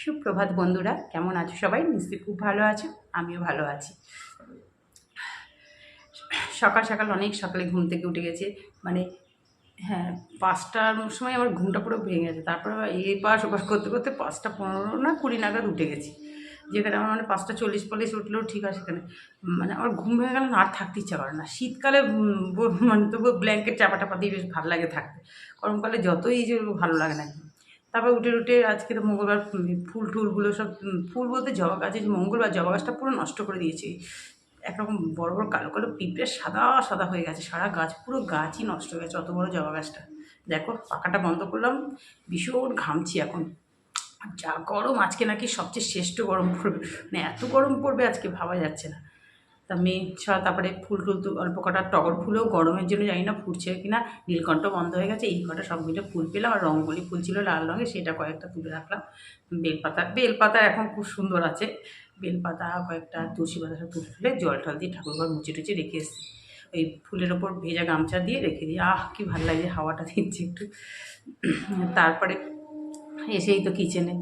সুপ্রভাত বন্ধুরা, কেমন আছো সবাই? নিশ্চয়ই খুব ভালো আছো, আমিও ভালো আছি। সকাল সকাল অনেক সকালে ঘুম থেকে উঠে গেছে মানে হ্যাঁ পাঁচটার সময় আমার ঘুমটা পুরো ভেঙে গেছে, তারপরে আবার এই পাশ ওপাশ করতে করতে পাঁচটা পনেরো না কুড়ি নাগাদ উঠে গেছি। যেখানে আমার মানে পাঁচটা চল্লিশ পল্লিশ উঠলেও ঠিক আছে সেখানে মানে আমার ঘুম ভেঙে গেলে আর থাকতে ইচ্ছা করে না। শীতকালে মানে তবু ব্ল্যাঙ্কেট চাপা টাপা দিয়ে বেশ ভালো লাগে থাকতে, গরমকালে যতই যে ভালো লাগে না তারপর উঠে উঠে আজকে তো মঙ্গলবার ফুল টুলগুলো সব ফুল বলতে জবা গাছে মঙ্গলবার জবা গাছটা পুরো নষ্ট করে দিয়েছি। একরকম বড় বড় কালো কালো পিঁপড়ে সাদা সাদা হয়ে গেছে, সারা গাছ পুরো গাছই নষ্ট হয়ে গেছে, অত বড় জবা গাছটা। দেখো, পাখাটা বন্ধ করলাম, ভীষণ ঘামছি এখন। যা গরম, আজকে নাকি সবচেয়ে শ্রেষ্ঠ গরম পড়বে। মানে এত গরম পড়বে আজকে, ভাবা যাচ্ছে না। তা মেয়ে সব তারপরে ফুল টুল অল্প কটা টগর ফুলও গরমের জন্য জানি না ফুটছে কিনা। নীলকণ্ঠ বন্ধ হয়ে গেছে, এই কটা সব মিলে ফুল পেলাম আর রঙ্গলি ফুল ছিল লাল রঙের, সেটা কয়েকটা তুলে রাখলাম। বেলপাতা বেলপাতা এখন খুব সুন্দর আছে। বেলপাতা, কয়েকটা তুলসী পাতা সব তুলে তুলে জল টল দিয়ে ঠাকুরঘর মুছে টুচে রেখে এসেছি। ওই ফুলের ওপর ভেজা গামছা দিয়ে রেখে দিই। আহ, কি ভালো লাগে হাওয়াটা দিচ্ছে একটু। তারপরে এসেই তো কিচেনে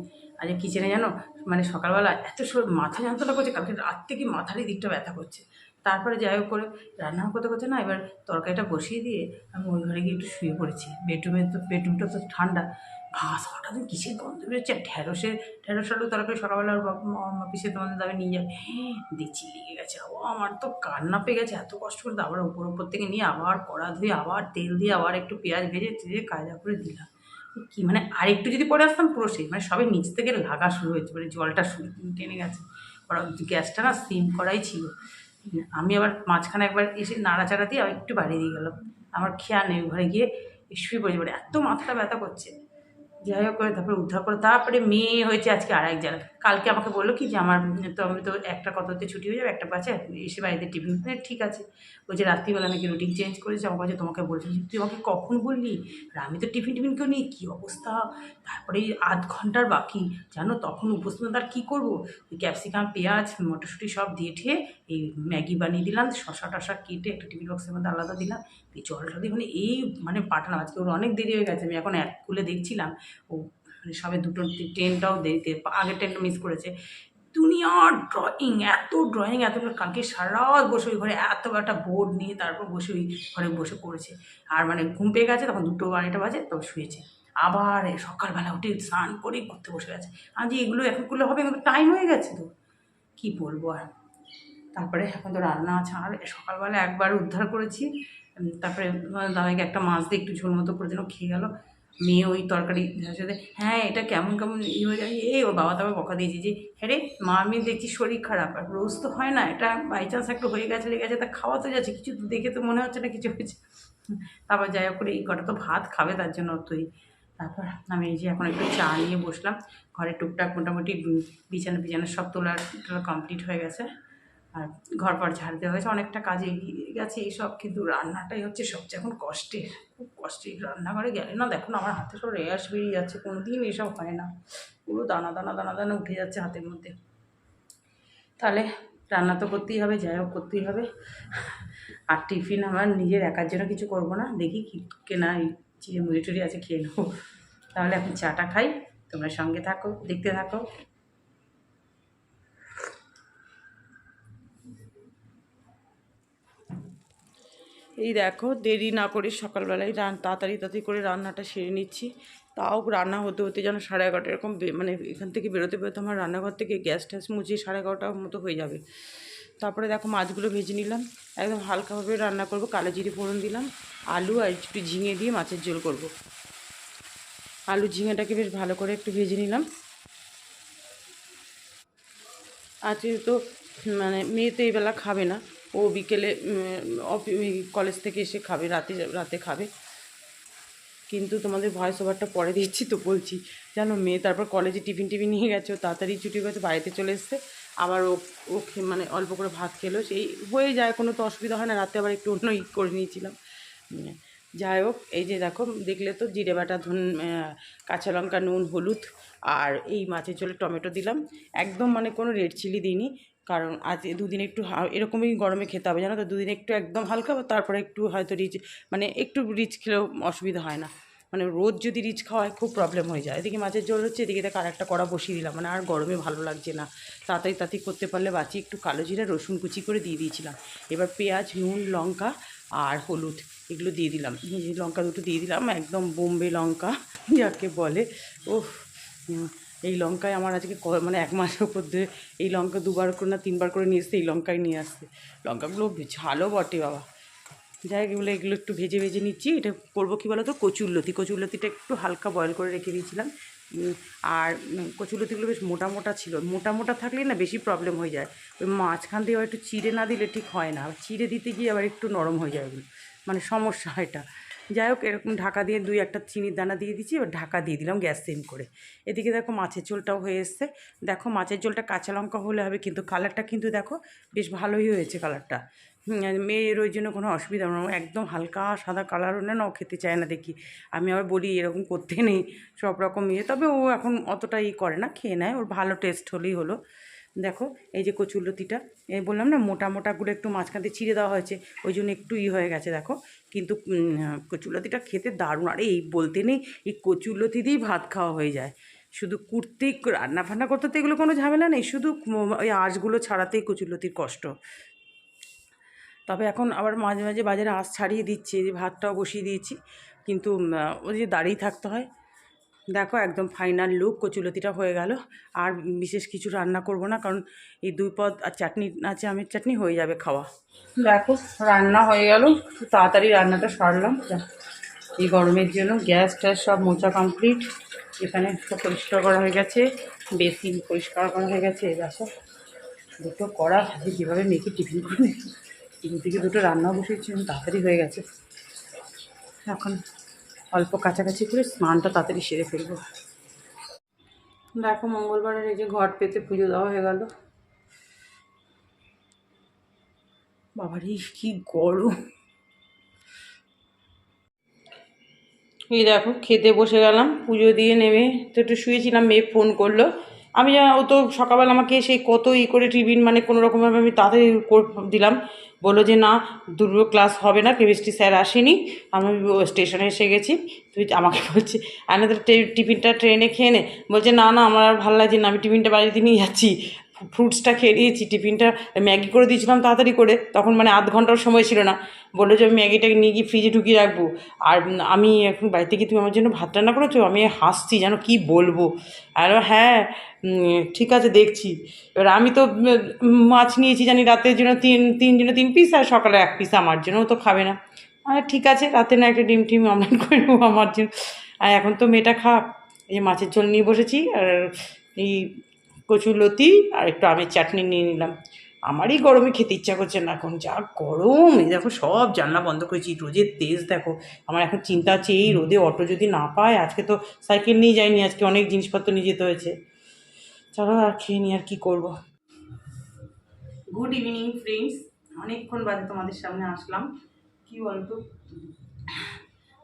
আজ কিচেনে জানো? মানে সকালবেলা এত সব মাথা যন্ত্রণা করছে, কালকে রাত থেকে মাথার এই দিকটা ব্যথা করছে। তারপরে যাই হোক করে রান্না করতে করতে না এবার তরকারিটা বসিয়ে দিয়ে আমি ওই ঘরে গিয়ে একটু শুয়ে পড়েছি। বেডরুমে তো, বেডরুমটা তো ঠান্ডা। ভাস, হঠাৎ কিসের গন্ধ বেরোচ্ছে? ঢ্যাঁড়সে ঢ্যাঁড়স আলু তরকারি সকালবেলা পিসে তোমাদের দাবে নিয়ে যাবে। দেখছি লেগে গেছে, ও আমার তো কান্না পেয়ে গেছে, এত কষ্ট করে আবার উপর উপর থেকে নিয়ে আবার কড়া ধুয়ে, আবার তেল দিয়ে আবার একটু পেঁয়াজ ভেজে তেজে কায়দা করে দিলাম। কি? মানে আরেকটু যদি পরে আসতাম পুরো সেই মানে সবে নিচ থেকে লাগা শুরু হয়েছে মানে জলটা টেনে গেছে। গ্যাসটা না সিম করাই ছিল। আমি আবার মাঝখানে একবার এসে নাড়াচাড়া দিয়ে আবার একটু বাড়িয়ে দিয়ে গেলাম। আমার খেয়া নেই, ঘরে গিয়ে শুয়ে পড়েছে মানে এত মাথাটা ব্যথা করছে। যাই হোক করে তারপরে উদ্ধার করে, তারপরে মেয়ে হয়েছে আজকে আর এক জায়গায় কালকে আমাকে বলল কি যে আমার, তো আমি তো একটা কথাতে ছুটি হয়ে যাবে, একটা পাচ্ছে এসে বাড়িতে টিফিন মানে ঠিক আছে। বলছে, রাত্রিবেলা নাকি রুটিন চেঞ্জ করেছে, আমার বলছে তোমাকে বলছি, তুই আমাকে কখন বললি? আর আমি তো টিফিন টিফিন কেউ নিই, কী অবস্থা? তারপরে আধ ঘণ্টার বাকি, জানো, তখন উপস্থিত আর কী করব? ওই ক্যাপসিকাম, পেঁয়াজ, মটরশুঁটি সব দিয়ে ঠেয়ে এই ম্যাগি বানিয়ে দিলাম শশা টশা কেটে একটা টিফিন বক্সের মধ্যে আলাদা দিলাম এই জলটা দিয়ে মানে এই মানে পাঠালাম, আজকে ওর অনেক দেরি হয়ে গেছে, আমি এখন এক খুলে দেখছিলাম, ও মানে সবে দুটো ট্রেনটাও দেরিতে, আগের ট্রেনটা মিস করেছে। দুনিয়ার ড্রয়িং এত ড্রয়িং এত কালকে সারা রাত বসে ওই ঘরে এত একটা বোর্ড নিয়ে তারপর বসে ওই ঘরে বসে পড়েছে। আর মানে ঘুম পেয়ে গেছে, তখন দুটো আড়াইটা বাজে তবে শুয়েছে। আবার সকালবেলা উঠে স্নান করে করতে বসে গেছে। যে এগুলো এখন করলে হবে, এগুলো টাইম হয়ে গেছে তো। কী বলব আর? তারপরে এখন তো রান্না আছে। আর সকালবেলা একবার উদ্ধার করেছি। তারপরে দাদাকে একটা মাছ দিয়ে একটু ঝোল মতো করে যেন খেয়ে গেল। মেয়ে ওই তরকারি সাথে হ্যাঁ এটা কেমন কেমন ই হয়ে যায়? এই, ওর বাবা তারপর বকা দিয়েছে যে হ্যাঁ রে, মা, আমি দেখছি শরীর খারাপ, আর রোজ তো হয় না, এটা বাই চান্স একটু হয়ে গেছে লেগেছে তা খাওয়া তো যাচ্ছে, কিছু দেখে তো মনে হচ্ছে না কিছু হয়েছে। তারপর যাই হোক করে এই কটা তো ভাত খাবে তার জন্য তুই। তারপর আমি এই যে এখন একটু চা নিয়ে বসলাম, ঘরে টুকটাক মোটামুটি বিছানা বিছানা সব তোলার কমপ্লিট হয়ে গেছে। আর ঘর পর ঝাড় দেওয়া হয়েছে, অনেকটা কাজে এগিয়ে গেছে এইসব, কিন্তু রান্নাটাই হচ্ছে সবচেয়ে এখন কষ্টের, খুব কষ্টের রান্নাঘরে গেলে। না দেখুন আমার হাতে সব রেয়াস বেরিয়ে যাচ্ছে কোনো দিন এসব হয় না। পুরো দানা দানা দানা দানা উঠে যাচ্ছে হাতের মধ্যে। তাহলে রান্না তো করতেই হবে, যাই হোক, করতেই হবে। আর টিফিন আমার নিজের একার জন্য কিছু করব না। দেখি কি কেনা এই চিড়ে মুড়ি টুড়ি আছে, খেয়ে নেব। তাহলে এখন চাটা খাই, তোমরা সঙ্গে থাকো, দেখতে থাকো। এই দেখো, দেরি না করে সকালবেলায় রান তাড়াতাড়ি তাড়াতাড়ি করে রান্নাটা সেরে নিচ্ছি। তাও রান্না হতে হতে যেন সাড়ে এগারোটা এরকম মানে এখান থেকে বেরোতে বেরোতে আমার রান্নাঘর থেকে গ্যাস ট্যাস মুছিয়ে সাড়ে এগারোটার মতো হয়ে যাবে। তারপরে দেখো মাছগুলো ভেজে নিলাম। একদম হালকাভাবে রান্না করব, কালো জিরে ফোড়ন দিলাম, আলু আর একটু ঝিঙে দিয়ে মাছের ঝোল করব। আলু ঝিঙেটাকে বেশ ভালো করে একটু ভেজে নিলাম। আজকে তো মানে মেয়ে তো এই বেলা খাবে না। ও বিকেলে কলেজ থেকে এসে খাবে, রাতে রাতে খাবে। কিন্তু তোমাদের ভয়েস ওভারটা পরে দিচ্ছি তো বলছি, জানো মেয়ে, তারপর কলেজে টিফিন টিফিন নিয়ে গেছে তাড়াতাড়ি ছুটি গেছে বাড়িতে চলে এসছে। আবার ও ও মানে অল্প করে ভাত খেলো, সেই হয়ে যায়, কোনো তো অসুবিধা হয় না, রাতে আবার একটু অন্য ই করে নিয়েছিলাম। যাই হোক, এই যে দেখো, দেখলে তো জিরে বাটা, ধন কাঁচা লঙ্কা, নুন, হলুদ, আর এই মাছের ঝোলে টমেটো দিলাম। একদম মানে কোনো রেড চিলি দিইনি কারণ আজ দুদিন একটু এরকমই গরমে খেতে হবে। জানো তো, দুদিন একটু একদম হালকা, তারপরে একটু হয়তো রিচ মানে একটু রিচ খেলেও অসুবিধা হয় না। মানে রোজ যদি রিচ খাওয়ায়, খুব প্রবলেম হয়ে যায়। এদিকে মাছের ঝোল হচ্ছে, এদিকে দেখ আর একটা কড়া বসিয়ে দিলাম। মানে আর গরমে ভালো লাগছে না। তাড়াতাড়ি তাড়াতাড়ি করতে পারলে বাঁচি, একটু কালো জিরা, রসুন কুচি করে দিয়ে দিয়েছিলাম। এবার পেঁয়াজ, নুন, লঙ্কা আর হলুদ এগুলো দিয়ে দিলাম। লঙ্কা দুটো দিয়ে দিলাম, একদম বোম্বে লঙ্কা, যাকে বলে। ও এই লঙ্কায় আমার আজকে ক- মানে এক মাসের উপর ধরে এই লঙ্কা দুবার করে না, তিনবার করে নিয়ে এসছে, এই লঙ্কায় নিয়ে আসছে। লঙ্কাগুলো ঝালও বটে বাবা। যাই হোক, এগুলো একটু ভেজে ভেজে নিচ্ছি। এটা করব কী বলো তো কচুরলতি কচুরলতিটা একটু হালকা বয়েল করে রেখে দিয়েছিলাম। আর কচুরলতিগুলো বেশ মোটা মোটা ছিল। মোটা মোটা থাকলে না বেশি প্রবলেম হয়ে যায়। ওই মাঝখান দিয়ে একটু চিড়ে না দিলে ঠিক হয় না। চিড়ে দিতে গিয়ে আবার একটু নরম হয়ে যায় ওগুলো। মানে সমস্যা এটা। যাই হোক, এরকম ঢাকা দিয়ে দুই একটা চিনির দানা দিয়ে দিচ্ছি এবার ঢাকা দিয়ে দিলাম গ্যাস সিম করে। এদিকে দেখো মাছের ঝোলটাও হয়ে এসছে। দেখো মাছের ঝোলটা কাঁচা লঙ্কা হলে হবে, কিন্তু কালারটা কিন্তু দেখো বেশ ভালোই হয়েছে কালারটা। মেয়ের ওই জন্য কোনো অসুবিধা না। একদম হালকা সাদা কালার হলে না ও খেতে চায় না দেখি। আমি আবার বলি এরকম করতে নেই, সব রকম ইয়ে। তবে ও এখন অতটা ই করে না, খেয়ে নেয়। ওর ভালো টেস্ট হলেই হলো। দেখো, এই যে কচুরলতিটা এই বললাম না, মোটা মোটাগুলো একটু মাঝখান দিয়ে ছিঁড়ে দেওয়া হয়েছে, ওই জন্য একটু ই হয়ে গেছে, দেখো। কিন্তু কচুলতিটা খেতে দারুণ। আর, এই বলতে নেই, এই কচুলতি দিয়েই ভাত খাওয়া হয়ে যায়। শুধু কুর্তি রান্না ফান্না করতে তো এগুলো কোনো ঝামেলা নেই, শুধু ওই আঁশগুলো ছাড়াতেই কচুলতির কষ্ট। তবে এখন আবার মাঝে মাঝে বাজারে আঁশ ছাড়িয়ে দিচ্ছে, যে ভাতটাও বসিয়ে দিয়েছি। কিন্তু ওই যে দাঁড়িয়ে থাকতে হয় দেখো একদম ফাইনাল লুক কচুলতিটা হয়ে গেল। আর বিশেষ কিছু রান্না করব না, কারণ এই দুই পদ আর চাটনি আছে আমের চাটনি হয়ে যাবে খাওয়া। দেখো, রান্না হয়ে গেল তাড়াতাড়ি রান্নাটা সারলাম। এই গরমের জন্য গ্যাস ট্যাস সব মোচা কমপ্লিট এখানে সব পরিষ্কার করা হয়ে গেছে, বেসিন পরিষ্কার করা হয়ে গেছে। দেখো, দুটো কড়া ভাজি কীভাবে মেয়েকে টিফিন করে তিন থেকে দুটো রান্না বসিয়েছি আমি তাড়াতাড়ি হয়ে গেছে। এখন অল্প কাছাকাছি করে স্নানটা তাড়াতাড়ি সেরে ফেলব। দেখো মঙ্গলবারের এই যে ঘট পেতে পুজো দেওয়া হয়ে গেল। বাবার কি গরম। এই দেখো, খেতে বসে গেলাম, পুজো দিয়ে নেমে তো একটু শুয়েছিলাম, মেয়ে ফোন করল। আমি ও তো সকালবেলা আমাকে সেই কত ই করে টিফিন মানে কোনো রকমভাবে আমি তাড়াতাড়ি দিলাম। বলল যে, না, দুর্গ ক্লাস হবে না কেমিস্ট্রি স্যার আসেনি। আমি স্টেশনে এসে গেছি। তুই আমাকে বলছি আমি তো টিফিনটা ট্রেনে খেয়ে নে। বলছে, না না, আমার আর ভালো লাগছে না, আমি টিফিনটা বাড়িতে নিয়ে যাচ্ছি। ফ্রুটসটা খেয়ে দিয়েছি টিফিনটা ম্যাগি করে দিয়েছিলাম তাড়াতাড়ি করে, তখন মানে আধ ঘণ্টার সময় ছিল না। বলল যে আমি ম্যাগিটাকে নিয়ে গিয়ে ফ্রিজে ঢুকিয়ে রাখব। আর আমি এখন বাড়িতে গিয়ে তুমি আমার জন্য ভাত রান্না করেছ? আমি হাসছি, যেন কি বলব? আর হ্যাঁ ঠিক আছে, দেখছি। এবার আমি তো মাছ নিয়েছি জানি রাতের জন্য তিন তিন জন্য তিন পিস আর সকালে এক পিস আমার জন্য তো খাবে না। আর ঠিক আছে, রাতে না একটা ডিম টিম অমলেট করে নেব আমার জন্য। আর এখন তো মেয়েটা খাক এই মাছের ঝোল নিয়ে বসেছি, আর এই কচুর লতি আর একটু আমের চাটনি নিয়ে নিলাম। আমারই গরমে খেতে ইচ্ছা করছে না এখন, যা গরম, এই দেখো সব জানলা বন্ধ করেছি রোদের তেজ দেখো। আমার এখন চিন্তা হচ্ছে এই রোদে অটো যদি না পায়, আজকে তো সাইকেল নিয়ে যাইনি, আজকে অনেক জিনিসপত্র নিয়ে যেতে হয়েছে। চলো আর খেয়ে নিই আর কী করব। গুড ইভিনিং ফ্রেন্ডস অনেকক্ষণ বাদে তোমাদের সামনে আসলাম। কি বলতো?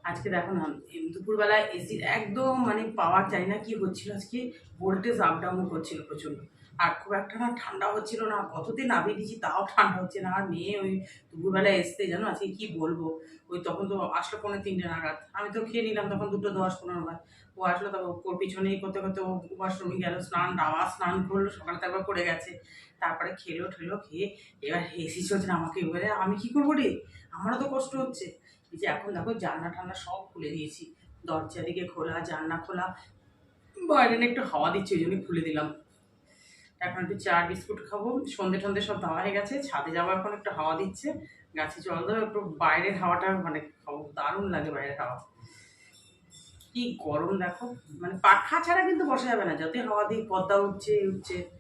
আজকে দেখো না এম দুপুরবেলায় এসির একদম মানে পাওয়ার চাই না কি হচ্ছিল, আজকে ভোল্টেজ আপ ডাউন করছিল প্রচণ্ড। আর খুব একটা না ঠান্ডা হচ্ছিল না, কতদিন নামিয়ে দিয়েছি তাও ঠান্ডা হচ্ছে না। আর মেয়ে ওই দুপুরবেলায় এসতে জানো আজকে কি বলব? ওই তখন তো আসলো পনেরো তিনটে নাগাদ। আমি তো খেয়ে নিলাম তখন দুটো দশ পনেরো নাগাদ ও আসলো তখন ওর পিছনেই করতে করতে ও ওয়াশরুমে গেল, স্নান আবার স্নান করল, সকালে তারপর করে গেছে। তারপরে খেলো ঠেলো, খেয়ে এবার এসি চলছে আমাকে এবারে। আমি কি করব রে? আমারও তো কষ্ট হচ্ছে। যে এখন দেখো জানলা ঠান্ডা সব খুলে দিয়েছি। দরজা দিকে খোলা, জানলা খোলা। বাইরে একটু হাওয়া দিচ্ছে, ওই জন্য খুলে দিলাম। এখন একটু চা, বিস্কুট খাব। সন্ধে টন্ধে সব দেওয়া হয়ে গেছে, ছাদে যাওয়ার এখন, একটু হাওয়া দিচ্ছে। গাছে জল দেবো, একটু বাইরের হাওয়াটা মানে খাব। দারুণ লাগে বাইরের হাওয়া। কি গরম দেখো। মানে পাখা ছাড়া কিন্তু বসা যাবে না। যতই হাওয়া দিই, পদ্মা উঠছে উঠছে।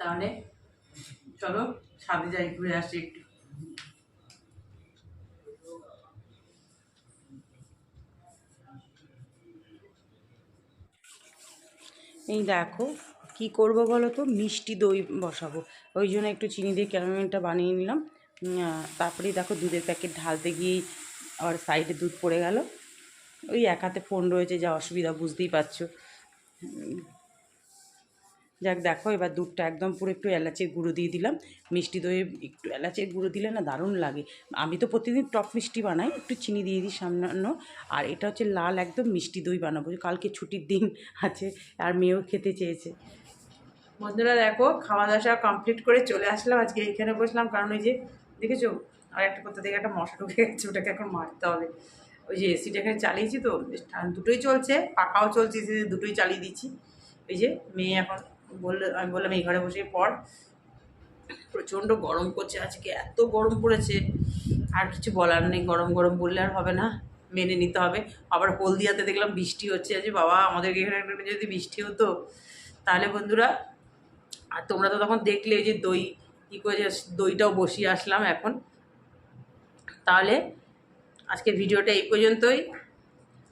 তাহলে চলো ছাদে যাই, ঘুরে আসি একটু। এই দেখো, কি করব বলো তো? মিষ্টি দই বসাবো। ওই জন্য একটু চিনি দিয়ে ক্যারামেলটা বানিয়ে নিলাম। তারপরেই দেখো দুধের প্যাকেট ঢালতে গিয়েই আবার সাইডে দুধ পড়ে গেল। ওই এক হাতে ফোন রয়েছে, যা অসুবিধা, বুঝতেই পারছ। যাক দেখো, এবার দুধটা একদম পুরো একটু এলাচের গুঁড়ো দিয়ে দিলাম। মিষ্টি দইয়ে একটু এলাচের গুঁড়ো দিলে না দারুণ লাগে। আমি তো প্রতিদিন টক মিষ্টি বানাই, একটু চিনি দিয়ে দিই সামান্য। আর এটা হচ্ছে লাল একদম মিষ্টি দই বানাবো। কালকে ছুটির দিন আছে, আর মেয়েও খেতে চেয়েছে। বন্ধুরা দেখো, খাওয়া দাওয়া কমপ্লিট করে চলে আসলাম। আজকে এখানে বসলাম, কারণ ওই যে দেখেছ? আর একটা কোথা থেকে একটা মশা ঢুকে গেছে, ওটাকে এখন মারতে হবে। ওই যে এসিটা এখানে চালিয়েছি তো দুটোই চলছে, পাখাও চলছে, দুটোই চালিয়ে দিচ্ছি। ওই যে মেয়ে এখন বলল, আমি বললাম, এই ঘরে বসে পড়। প্রচণ্ড গরম করছে আজকে এত গরম পড়েছে। আর কিছু বলার নেই, গরম গরম বললে আর হবে না, মেনে নিতে হবে। আবার হলদিয়াতে দেখলাম বৃষ্টি হচ্ছে আজ বাবা, আমাদের এখানে যদি বৃষ্টি হতো, তাহলে বন্ধুরা, আর তোমরা তো তখন দেখলে যে দই, কী করে দইটাও বসিয়ে আসলাম এখন। তাহলে আজকে ভিডিওটা এই পর্যন্তই।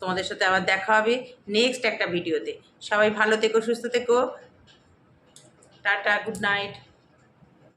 তোমাদের সাথে আবার দেখা হবে নেক্সট একটা ভিডিওতে। সবাই ভালো থেকো, সুস্থ থেকো। Tata good night